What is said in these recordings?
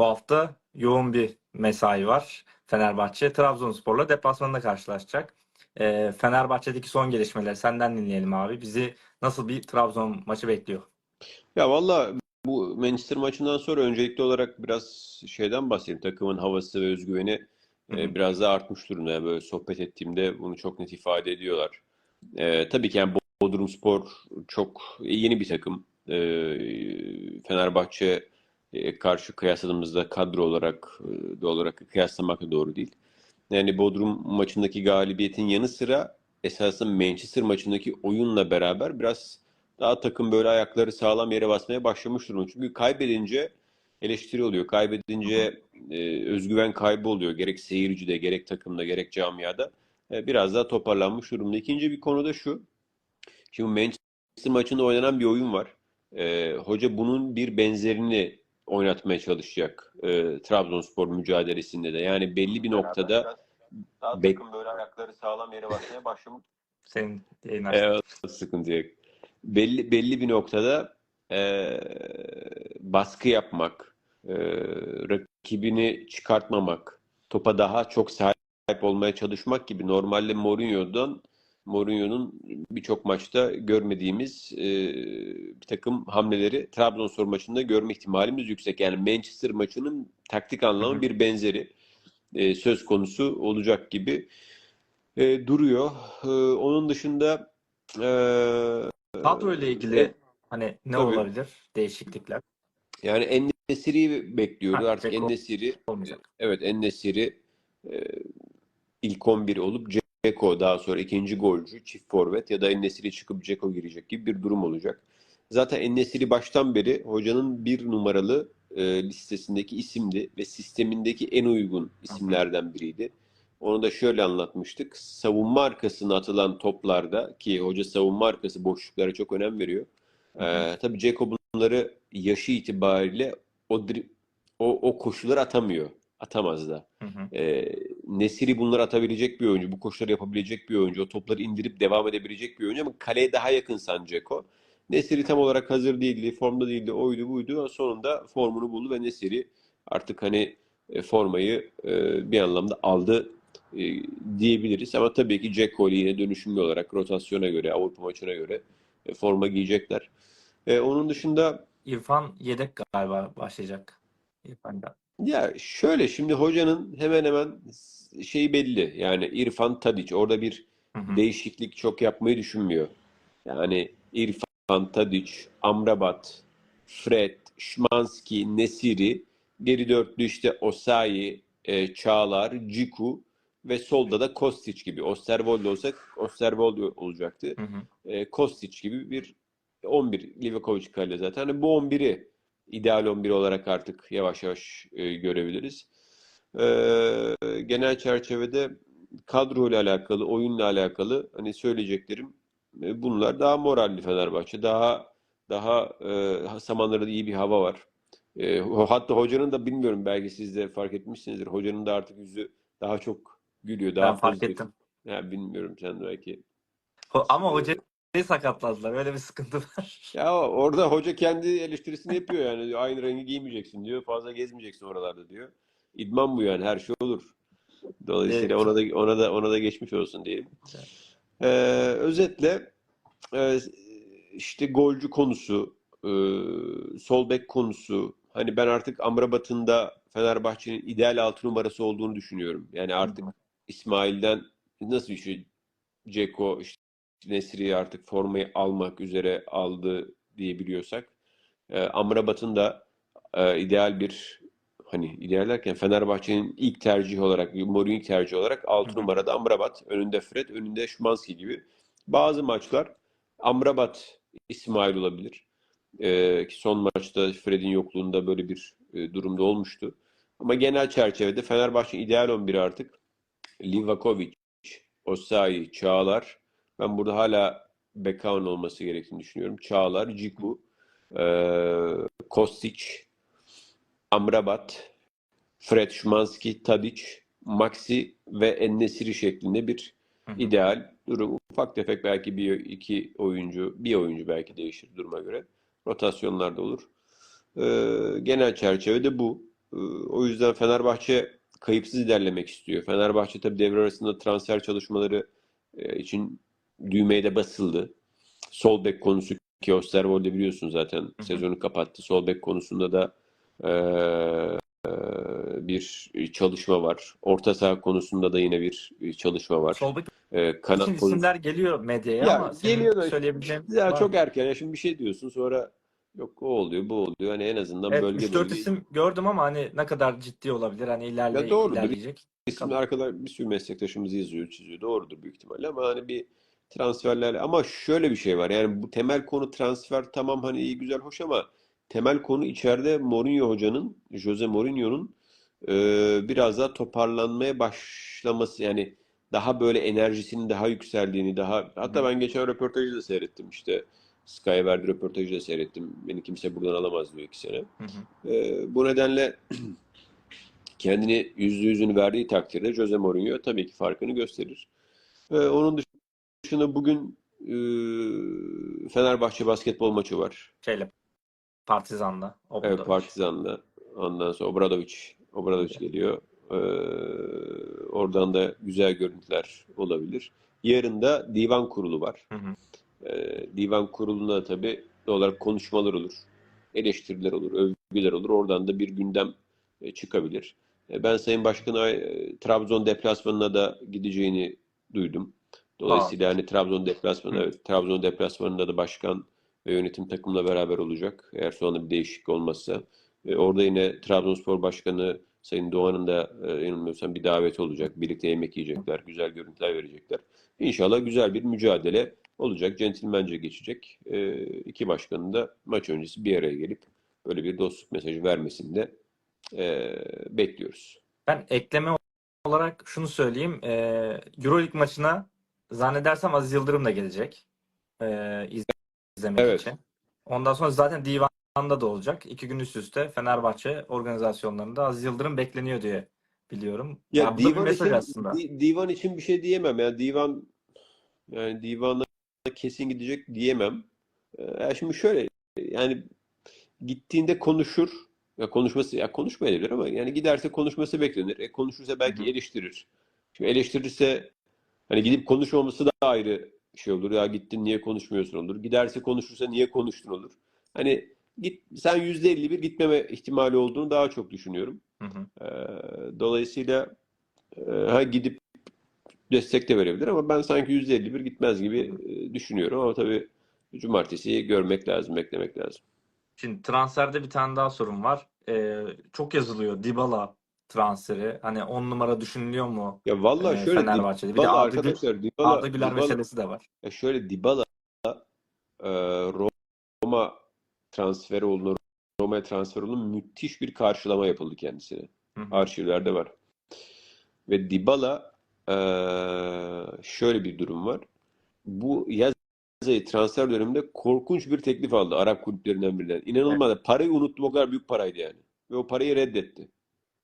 bu hafta yoğun bir mesai var. Fenerbahçe Trabzonspor'la deplasmanda karşılaşacak. Ee, Fenerbahçe'deki son gelişmeleri senden dinleyelim abi. Bizi nasıl bir Trabzon maçı bekliyor? Ya valla bu Manchester maçından sonra öncelikli olarak biraz şeyden bahsedeyim. Takımın havası ve özgüveni e, biraz daha artmış durumda. Yani böyle sohbet ettiğimde bunu çok net ifade ediyorlar. E, tabii ki yani Bodrumspor çok yeni bir takım. E, Fenerbahçe e, karşı kıyasladığımızda kadro olarak e, olarak kıyaslamak da doğru değil. Yani Bodrum maçındaki galibiyetin yanı sıra esasında Manchester maçındaki oyunla beraber biraz daha takım böyle ayakları sağlam yere basmaya başlamış durumda. Çünkü kaybedince eleştiri oluyor. Kaybedince e, özgüven kaybı oluyor. Gerek seyircide, gerek takımda, gerek camiada. E, biraz daha toparlanmış durumda. İkinci bir konu da şu. Şimdi Manchester maçında oynanan bir oyun var. E, hoca bunun bir benzerini oynatmaya çalışacak e, Trabzonspor mücadelesinde de. Yani belli bir noktada daha Bek- takım böyle ayakları sağlam yere basmaya başlamış. Senin yayın. Evet, sıkıntı yok. Belli belli bir noktada eee, baskı yapmak, eee, rakibini çıkartmamak, topa daha çok sahip olmaya çalışmak gibi normalde Mourinho'dan Mourinho'nun birçok maçta görmediğimiz eee, bir takım hamleleri Trabzonspor maçında görme ihtimalimiz yüksek. Yani Manchester maçının taktik anlamı hı. bir benzeri eee, söz konusu olacak gibi e, duruyor. E, onun dışında e, Kadro ile ilgili e, hani ne tabii. olabilir değişiklikler? yani En-Nesyri'yi bekliyoruz. Ha, Artık olmayacak. evet En-Nesyri e, ilk 11 olup Dzeko daha sonra ikinci golcü, çift forvet ya da En-Nesyri çıkıp Dzeko girecek gibi bir durum olacak. Zaten En-Nesyri baştan beri hocanın bir numaralı e, listesindeki isimdi ve sistemindeki en uygun isimlerden biriydi. Onu da şöyle anlatmıştık. Savunma arkasına atılan toplarda ki hoca savunma arkası boşluklara çok önem veriyor. Hı hı. Ee, tabii Dzeko bunları yaşı itibariyle o o, o koşuları atamıyor. Atamaz da. Hı hı. Ee, Nesiri bunları atabilecek bir oyuncu. Bu koşuları yapabilecek bir oyuncu. O topları indirip devam edebilecek bir oyuncu ama kaleye daha yakın San Dzeko. Nesiri tam olarak hazır değildi. Formda değildi. Oydu buydu. Sonunda formunu buldu ve Nesiri artık hani e, formayı e, bir anlamda aldı e, diyebiliriz. Ama tabii ki Dzeko ile yine dönüşümlü olarak rotasyona göre, Avrupa maçına göre e, forma giyecekler. E, onun dışında İrfan yedek galiba başlayacak. İrfan da. Ya şöyle şimdi hocanın hemen hemen şeyi belli. Yani İrfan Tadic orada bir Hı hı. değişiklik çok yapmayı düşünmüyor. Yani İrfan Tadic, Amrabat, Fred, Szymanski, Nesiri, geri dörtlü işte Osayi, e, Çağlar, Ciku ve solda da Kostić gibi. Osterwolde olsak Osterwolde olacaktı. Hı hı. E, Kostić gibi bir 11 Livakovic kalede zaten. Hani bu 11'i ideal 11 olarak artık yavaş yavaş e, görebiliriz. E, genel çerçevede kadro ile alakalı, oyunla alakalı hani söyleyeceklerim e, bunlar. Daha moralli Fenerbahçe. Daha daha e, Samanlara'da iyi bir hava var. E, hatta hocanın da bilmiyorum belki siz de fark etmişsinizdir. Hocanın da artık yüzü daha çok gülüyor, daha Ben fark pozitif. ettim. Ya bilmiyorum sen belki. Ho- Ama E, hocayı sakatladılar. Öyle bir sıkıntı var. Ya orada hoca kendi eleştirisini yapıyor yani. Aynı rengi giymeyeceksin diyor. Fazla gezmeyeceksin oralarda diyor. İdman bu yani her şey olur. Dolayısıyla Evet. ona da ona da ona da geçmiş olsun diyelim. Ee, özetle e, işte golcü konusu, e, sol bek konusu. Hani ben artık Amrabat'ın da Fenerbahçe'nin ideal altı numarası olduğunu düşünüyorum. Yani artık. İsmail'den nasıl bir şey Ceko işte Nesri'yi artık formayı almak üzere aldı diyebiliyorsak e, Amrabat'ın da e, ideal bir hani ideal derken Fenerbahçe'nin ilk tercihi olarak Mourinho ilk tercihi olarak Hı 6 hı. numarada Amrabat, önünde Fred, önünde Szymanski gibi. Bazı maçlar Amrabat İsmail olabilir. E, ki son maçta Fred'in yokluğunda böyle bir e, durumda olmuştu. Ama genel çerçevede Fenerbahçe ideal 11 artık Livakovic, Osayi, Çağlar. Ben burada hala Bekan olması gerektiğini düşünüyorum. Çağlar, Ciku, e, Kostić, Amrabat, Fred Szymanski, Tadic, Maxi ve En-Nesyri şeklinde bir Hı hı. ideal durum. Ufak tefek belki bir iki oyuncu, bir oyuncu belki değişir duruma göre. Rotasyonlar da olur. E, genel çerçevede bu. Ee, O yüzden Fenerbahçe kayıpsız ilerlemek istiyor. Fenerbahçe tabii devre arasında transfer çalışmaları e, için düğmeye de basıldı. Sol bek konusu ki Osterwolde biliyorsun zaten hı. sezonu kapattı. Sol bek konusunda da e, e, bir çalışma var. Orta saha konusunda da yine bir çalışma var. Sol bek E, kanat konusu. isimler geliyor medyaya Ya, ama geliyor da- söyleyebileceğin Ya çok mı? erken. Ya şimdi bir şey diyorsun sonra yok o oluyor bu oluyor. Hani en azından Evet, bölge 3-4 bölge isim gördüm ama hani ne kadar ciddi olabilir hani ilerle, Ya doğrudur. ilerleyecek. İsmi arkadaş bir sürü meslektaşımız yazıyor, çiziyor. Doğrudur büyük ihtimalle ama hani bir transferlerle ama şöyle bir şey var. Yani bu temel konu transfer tamam hani iyi güzel hoş ama temel konu içeride Mourinho hocanın, Jose Mourinho'nun e, biraz daha toparlanmaya başlaması yani daha böyle enerjisinin daha yükseldiğini daha hatta ben geçen röportajı da seyrettim işte Sky'a verdiği röportajı da seyrettim. Beni kimse buradan alamaz diyor iki sene. Hı hı. Ee, bu nedenle kendini yüzde yüzünü verdiği takdirde Jose Mourinho tabii ki farkını gösterir. Ee, onun dışında bugün e, Fenerbahçe basketbol maçı var. Şeyle Partizan'la. Evet, Obradoviç. Partizan'la. Ondan sonra Obradoviç. Obradoviç geliyor. Ee, oradan da güzel görüntüler olabilir. Yarın da divan kurulu var. Hı hı. Ee, divan kurulunda da tabii doğal olarak konuşmalar olur, eleştiriler olur, övgüler olur. Oradan da bir gündem e, çıkabilir. E, Ben Sayın Başkan'a e, Trabzon deplasmanına da gideceğini duydum. Dolayısıyla hani Trabzon deplasmanı, Hı. evet, Trabzon deplasmanında da başkan ve yönetim takımla beraber olacak. Eğer sonra bir değişiklik olmazsa. E, Orada yine Trabzonspor Başkanı Sayın Doğan'ın da e, yanılmıyorsam bir davet olacak. Birlikte yemek yiyecekler, güzel görüntüler verecekler. İnşallah güzel bir mücadele olacak. Centilmence geçecek. E, iki başkanın da maç öncesi bir araya gelip böyle bir dostluk mesajı vermesini de e, bekliyoruz. Ben ekleme olarak şunu söyleyeyim. Ee, Euroleague maçına zannedersem Aziz Yıldırım da gelecek. Ee, iz- izlemek Evet. için. Ondan sonra zaten divanda da olacak. İki gün üst üste Fenerbahçe organizasyonlarında Aziz Yıldırım bekleniyor diye biliyorum. Ya Ya divan mesaj için aslında. di- divan için bir şey diyemem. Yani divan yani divana kesin gidecek diyemem. Ee, ya şimdi şöyle yani gittiğinde konuşur. Ya konuşması ya konuşmayabilir ama yani giderse konuşması beklenir. E konuşursa belki hı. eleştirir. Şimdi eleştirirse hani gidip konuşmaması da ayrı şey olur. Ya gittin niye konuşmuyorsun olur. Giderse konuşursa niye konuştun olur. Hani git sen %51 gitmeme ihtimali olduğunu daha çok düşünüyorum. Hı hı. Ee, dolayısıyla e, ha gidip destek de verebilir ama ben sanki %51 gitmez gibi e, düşünüyorum ama tabii cumartesi görmek lazım, beklemek lazım. Şimdi transferde bir tane daha sorun var. Ee, çok yazılıyor. Dybala transferi. Hani 10 numara düşünülüyor mu Ya vallahi ee, şöyle Fenerbahçe'de? Bir de Arda, arkadaşlar Dybala, Arda Güler Dybala- meselesi de var. ya şöyle Dybala e, Roma transferi olduğunu Roma'ya transfer olduğunu müthiş bir karşılama yapıldı kendisine. Hı. Arşivlerde var. Ve Dybala eee, şöyle bir durum var. Bu yaz ayı transfer döneminde korkunç bir teklif aldı Arap kulüplerinden birinden. İnanılmaz. Parayı unuttum. O kadar büyük paraydı yani. Ve o parayı reddetti.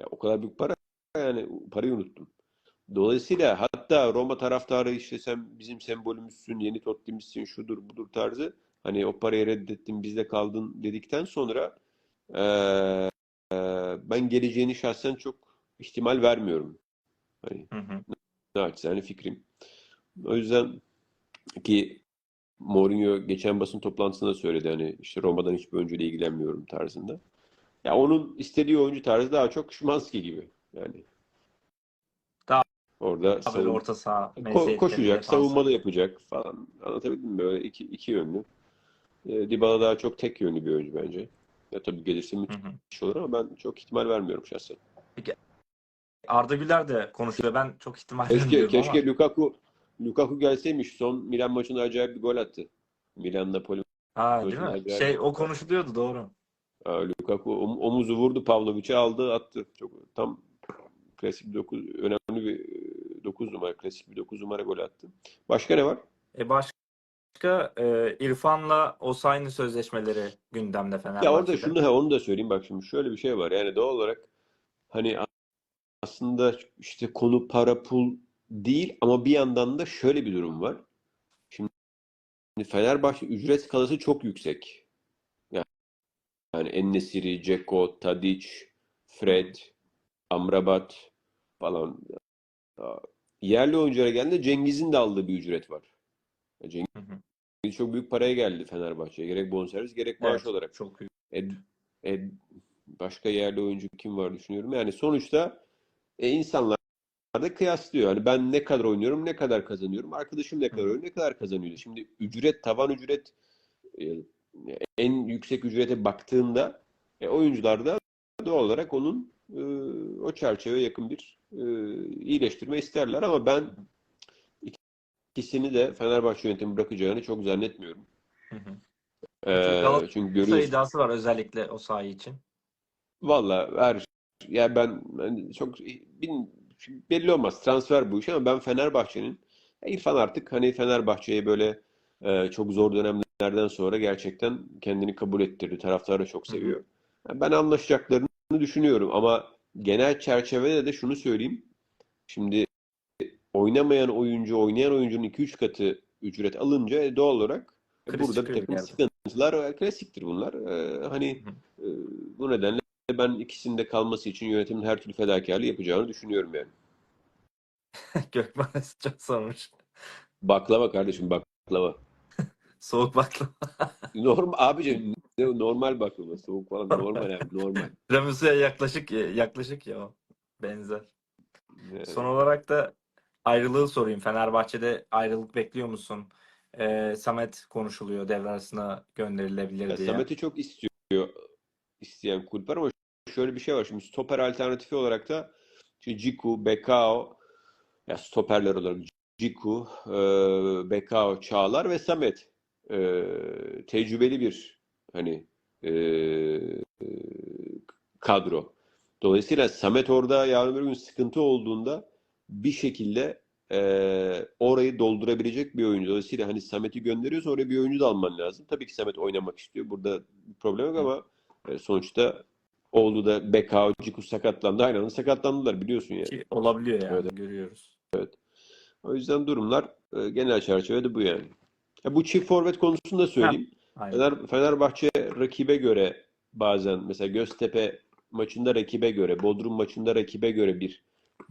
Ya o kadar büyük para yani parayı unuttum. Dolayısıyla hatta Roma taraftarı işte sen bizim sembolümüzsün, yeni Totti'mizsin, şudur budur tarzı hani o parayı reddettin bizde kaldın dedikten sonra eee, eee, ben geleceğini şahsen çok ihtimal vermiyorum. Hani Hı hı. naçizane fikrim. O yüzden ki Mourinho geçen basın toplantısında söyledi hani işte Roma'dan hiçbir oyuncuyla ilgilenmiyorum tarzında. Ya onun istediği oyuncu tarzı daha çok Szymanski gibi yani. Daha- Orada savun- orta saha ko- koşacak, savunma da yapacak falan. Anlatabildim mi? Böyle iki, iki yönlü. E, Dybala daha çok tek yönlü bir oyuncu bence. Ya tabii gelirse müthiş olur ama ben çok ihtimal vermiyorum şahsen. Arda Güler de konuşuyor. Ben çok ihtimal Keşke, vermiyorum ama. keşke Lukaku Lukaku gelseymiş. Son Milan maçında acayip bir gol attı. Milan Napoli Ha, değil mi? acayip Şey o konuşuluyordu doğru. Aa, Lukaku om- omuzu vurdu Pavlovic'e aldı attı. Çok tam klasik bir 9 önemli bir 9 numara klasik bir 9 numara gol attı. Başka ne var? E başka e, İrfan'la Osayi'nin sözleşmeleri gündemde Ya orada Fenerbahçe'de. şunu ha, onu da söyleyeyim bak şimdi şöyle bir şey var. Yani doğal olarak hani aslında işte konu para pul değil ama bir yandan da şöyle bir durum var. Şimdi Fenerbahçe ücret skalası çok yüksek. Yani En-Nesyri, Dzeko, Tadic, Fred, Amrabat falan. Yerli oyunculara geldiğinde Cengiz'in de aldığı bir ücret var. Cengiz Hı hı. çok büyük paraya geldi Fenerbahçe'ye. Gerek bonservis gerek maaş Evet, olarak. çok büyük. E, e, başka yerli oyuncu kim var düşünüyorum. Yani sonuçta e, insanlar da kıyaslıyor. Hani ben ne kadar oynuyorum, ne kadar kazanıyorum, arkadaşım ne kadar oynuyor, ne kadar kazanıyor. Şimdi ücret, tavan ücret e, en yüksek ücrete baktığında e, oyuncular da doğal olarak onun e, o çerçeveye yakın bir e, iyileştirme isterler ama ben ikisini de Fenerbahçe yönetimi bırakacağını çok zannetmiyorum. Hı hı. E, Galatasaray çünkü görüyorsun. iddiası var özellikle o saha için. Valla her ya ben hani çok bin, belli olmaz transfer bu iş ama ben Fenerbahçe'nin İrfan artık hani Fenerbahçe'ye böyle e, çok zor dönemlerden sonra gerçekten kendini kabul ettirdi. Taraftarı çok seviyor. Ben anlaşacaklarını düşünüyorum ama genel çerçevede de şunu söyleyeyim. Şimdi oynamayan oyuncu, oynayan oyuncunun 2-3 katı ücret alınca e, doğal olarak Kriz burada bir takım sıkıntılar klasiktir bunlar. E, hani e, bu nedenle ben ikisinde kalması için yönetimin her türlü fedakarlığı yapacağını düşünüyorum yani. Gökmen çok sormuş. Baklava kardeşim baklava. Soğuk baklava. Normal abicim normal baklava soğuk falan normal abi normal. Tiramisu'ya yaklaşık yaklaşık ya o. Benzer. Ee, Son olarak da ayrılığı sorayım. Fenerbahçe'de ayrılık bekliyor musun? Ee, Samet konuşuluyor devre arasına gönderilebilir ya diye. Samet'i çok istiyor isteyen kulüp var ama şöyle bir şey var. Şimdi stoper alternatifi olarak da işte Ciku, Bekao ya stoperler olarak Ciku, e, Bekao, Çağlar ve Samet e, tecrübeli bir hani e, kadro. Dolayısıyla Samet orada yarın bir gün sıkıntı olduğunda bir şekilde e, orayı doldurabilecek bir oyuncu. Dolayısıyla hani Samet'i gönderiyorsa oraya bir oyuncu da alman lazım. Tabii ki Samet oynamak istiyor. Burada bir problem yok ama e, sonuçta oldu da Bekao, Ciku sakatlandı. Aynı anda sakatlandılar biliyorsun yani. Ki olabiliyor yani Evet. görüyoruz. O yüzden durumlar e, genel çerçevede bu yani. Ya bu çift forvet konusunu da söyleyeyim. Aynen. Fener, Fenerbahçe rakibe göre bazen mesela Göztepe maçında rakibe göre, Bodrum maçında rakibe göre bir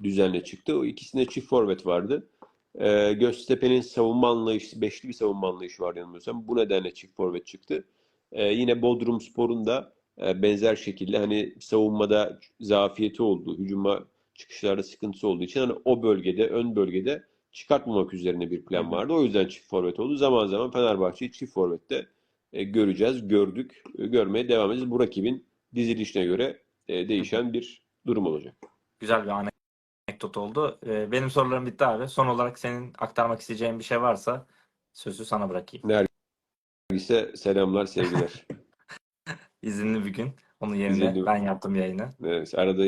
düzenle çıktı. O ikisinde çift forvet vardı. Ee, Göztepe'nin savunma anlayışı, beşli bir savunma anlayışı var yanılmıyorsam. Bu nedenle çift forvet çıktı. Ee, yine Bodrum Spor'un da e, benzer şekilde hani savunmada zafiyeti olduğu, hücuma çıkışlarda sıkıntısı olduğu için hani o bölgede, ön bölgede çıkartmamak üzerine bir plan vardı. O yüzden çift forvet oldu. Zaman zaman Fenerbahçe'yi çift forvette e, göreceğiz, gördük, e, görmeye devam edeceğiz. Bu rakibin dizilişine göre e, değişen bir durum olacak. Güzel bir anekdot oldu. Benim sorularım bitti abi. Son olarak senin aktarmak isteyeceğin bir şey varsa sözü sana bırakayım. Nergis'e selamlar, sevgiler. İzinli bir gün. Onun yerine İzinli. ben yaptım yayını. Evet, arada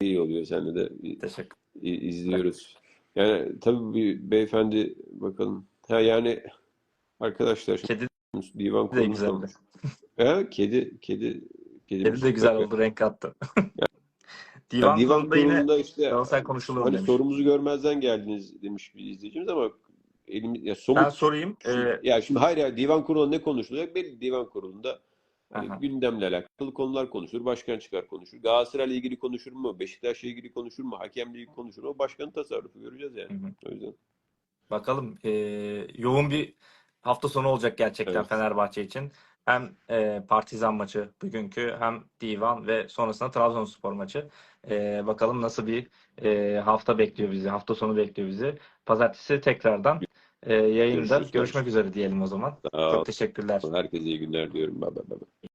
iyi oluyor. Seninle de i- Teşekkür izliyoruz. Yani tabii bir beyefendi bakalım. Ha yani arkadaşlar Kedi divan de güzeldi. konuş. Ha, kedi kedi kedi Kedi de güzel oldu. Renk kattı. Ya, Divan, divan kurulunda yine işte Galatasaray konuşulur hani demiş. sorumuzu görmezden geldiniz demiş bir izleyicimiz ama elimiz ya somut Ben sorayım. Ee, Ya şimdi hayır ya divan kurulunda ne konuşulacak? Belli divan kurulunda Aha. gündemle alakalı konular konuşulur. Başkan çıkar konuşur. Galatasaray'la ilgili konuşur mu? Beşiktaş'la ilgili konuşur mu? Hakemle ilgili konuşur mu? Başkanın tasarrufu göreceğiz yani. Hı hı. O yüzden. Bakalım e, yoğun bir hafta sonu olacak gerçekten Evet. Fenerbahçe için. Hem e, Partizan maçı bugünkü hem Divan ve sonrasında Trabzonspor maçı. E, bakalım nasıl bir e, hafta bekliyor bizi. Hafta sonu bekliyor bizi. Pazartesi tekrardan e, yayında Görüşürüz görüşmek üzere diyelim o zaman. Ol. Çok teşekkürler. Herkese iyi günler diyorum. Bye bye bye.